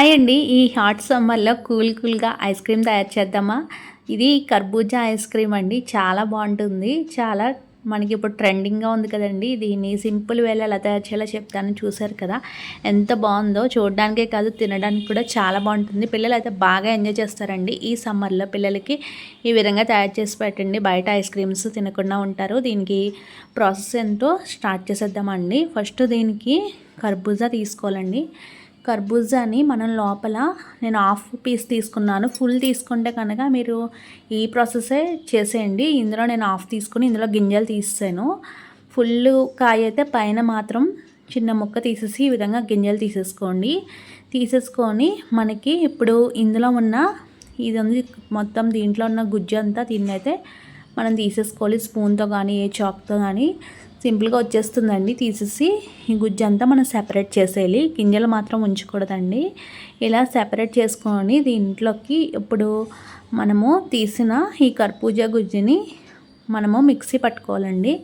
Hi అండి. ఈ hot సమ్మర్లో కూల్ కూల్గా ఐస్ క్రీమ్ తయారు చేద్దామా? ఇది కర్బూజా ఐస్ క్రీమ్ అండి. చాలా బాగుంటుంది. చాలా మనకి ఇప్పుడు ట్రెండింగ్గా ఉంది కదండి. దీన్ని సింపుల్ వేళ ఎలా తయారు చేయాలో చెప్తాను. చూసారు కదా? ఎంత బాగుందో చూడడానికే కాదు తినడానికి కూడా చాలా బాగుంటుంది. పిల్లలు అయితే బాగా ఎంజాయ్ చేస్తారండి. ఈ సమ్మర్లో పిల్లలకి ఈ విధంగా తయారు చేసి పెట్టండి. బయట ఐస్ క్రీమ్స్ తినకుండా ఉంటారు. దీనికి ప్రాసెస్ ఎంతో స్టార్ట్ చేసేద్దామండి. ఫస్ట్ దీనికి కర్బూజా తీసుకోవాలండి. కర్బూజాని మనం లోపల నేను హాఫ్ పీస్ తీసుకున్నాను. ఫుల్ తీసుకుంటే కనుక మీరు ఈ ప్రాసెసే చేసేయండి. ఇందులో నేను హాఫ్ తీసుకుని ఇందులో గింజలు తీసాను ఫుల్ కాయ అయితే పైన మాత్రం చిన్న ముక్క తీసేసి ఈ విధంగా గింజలు తీసేసుకోండి. తీసేసుకొని మనకి ఇప్పుడు ఇందులో ఉన్న ఇది ఉంది మొత్తం దీంట్లో ఉన్న గుజ్జు అంతా దీన్ని అయితే మనం తీసేసుకోవాలి. స్పూన్తో కానీ ఏ చాక్తో కానీ. సింపుల్గా వచ్చేస్తుందండి. తీసేసి ఈ గుజ్జు అంతా మనం సెపరేట్ చేసేయాలి. గింజలు మాత్రం ఉంచకూడదండి. ఇలా సెపరేట్ చేసుకొని దీంట్లోకి ఇప్పుడు మనము తీసిన ఈ కర్పూజ గుజ్జుని మనము మిక్సీ పట్టుకోవాలండి.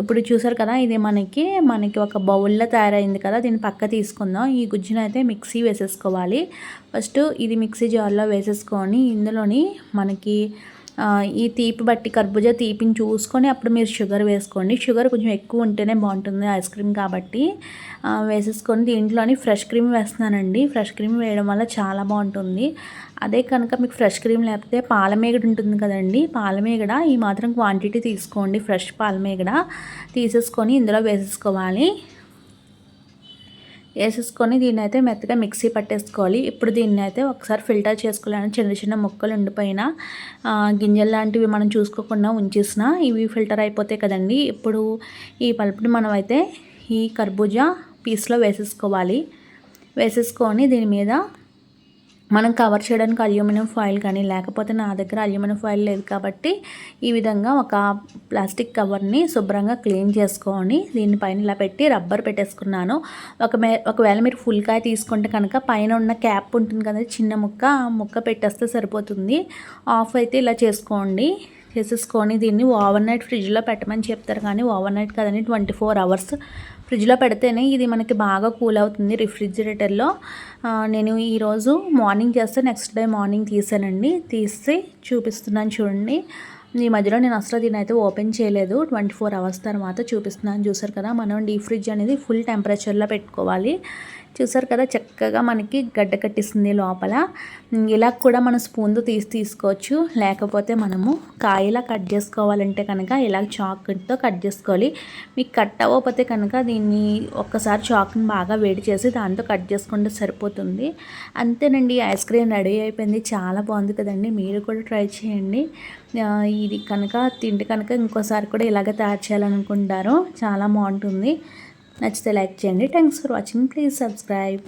ఇప్పుడు చూసారు కదా ఇది మనకి మనకి ఒక బౌల్లో తయారైంది కదా దీన్ని పక్క తీసుకుందాం. ఈ గుజ్జును అయితే మిక్సీ వేసేసుకోవాలి. ఫస్ట్ ఇది మిక్సీ జార్లో వేసేసుకొని ఇందులోని మనకి ఈ తీపి బట్టి కర్బూజా తీపిని చూసుకొని అప్పుడు మీరు షుగర్ వేసుకోండి. షుగర్ కొంచెం ఎక్కువ ఉంటేనే బాగుంటుంది ఐస్ క్రీమ్ కాబట్టి. వేసేసుకొని దీంట్లోని ఫ్రెష్ క్రీమ్ వేస్తున్నానండి. ఫ్రెష్ క్రీమ్ వేయడం వల్ల చాలా బాగుంటుంది. అదే కనుక మీకు ఫ్రెష్ క్రీమ్ లేకపోతే పాలమేగడ ఉంటుంది కదండి. పాలమేగడ ఈ మాత్రం క్వాంటిటీ తీసుకోండి. ఫ్రెష్ పాలమేగడ తీసేసుకొని ఇందులో వేసేసుకోవాలి. వేసేసుకొని దీన్ని అయితే మెత్తగా మిక్సీ పట్టేసుకోవాలి. ఇప్పుడు దీన్ని అయితే ఒకసారి ఫిల్టర్ చేసుకోవాలని చిన్న చిన్న ముక్కలు ఉండిపోయిన గింజలు లాంటివి మనం చూసుకోకుండా ఉంచేసిన ఇవి ఫిల్టర్ అయిపోతాయి కదండి. ఇప్పుడు ఈ పలుపుని మనం అయితే ఈ కర్బూజా పీస్లో వేసేసుకోవాలి. వేసేసుకొని దీని మీద మనం కవర్ చేయడానికి అల్యూమినియం ఫాయిల్ కానీ లేకపోతే నా దగ్గర అల్యూమినియం ఫాయిల్ లేదు కాబట్టి ఈ విధంగా ఒక ప్లాస్టిక్ కవర్ని శుభ్రంగా క్లీన్ చేసుకొని దీనిపైన ఇలా పెట్టి రబ్బర్ పెట్టేసుకున్నాను. ఒక ఒకవేళ మీరు ఫుల్ కాయ తీసుకుంటే కనుక పైన ఉన్న క్యాప్ ఉంటుంది కదా చిన్న ముక్క ముక్క పెట్టేస్తే సరిపోతుంది. ఆఫ్ అయితే ఇలా చేసుకోండి. చేసేసుకొని దీన్ని ఓవర్ నైట్ ఫ్రిడ్జ్లో పెట్టమని చెప్తారు కానీ ఓవర్ నైట్ కదండి ట్వంటీ ఫోర్ అవర్స్ ఫ్రిడ్జ్లో పెడితేనే ఇది మనకి బాగా కూల్ అవుతుంది రిఫ్రిజిరేటర్లో. నేను ఈరోజు మార్నింగ్ చేస్తే నెక్స్ట్ డే మార్నింగ్ తీసానండి. తీసి చూపిస్తున్నాను చూడండి. ఈ మధ్యలో నేను అసలు దీని అయితే ఓపెన్ చేయలేదు. ట్వంటీ ఫోర్ అవర్స్ తర్వాత చూపిస్తున్నాను. చూసారు కదా మనం డీప్ ఫ్రిడ్జ్ అనేది ఫుల్ టెంపరేచర్లో పెట్టుకోవాలి. చూసారు కదా చక్కగా మనకి గడ్డ కట్టిస్తుంది లోపల. ఇలా కూడా మనం స్పూన్తో తీసి తీసుకోవచ్చు. లేకపోతే మనము కాయలా కట్ చేసుకోవాలంటే కనుక ఇలా చాక్తో కట్ చేసుకోవాలి. మీకు కట్ అవ్వకపోతే కనుక దీన్ని ఒక్కసారి చాక్ని బాగా వేడి చేసి దాంతో కట్ చేసుకుంటే సరిపోతుంది. అంతేనండి ఐస్ క్రీమ్ రెడీ అయిపోయింది. చాలా బాగుంది కదండి. మీరు కూడా ట్రై చేయండి. ఇది కనుక తింటే కనుక ఇంకోసారి కూడా ఇలాగ తయారు చేయాలనుకుంటారు చాలా బాగుంటుంది. నచ్చితే లైక్ చేయండి thanks for watching please subscribe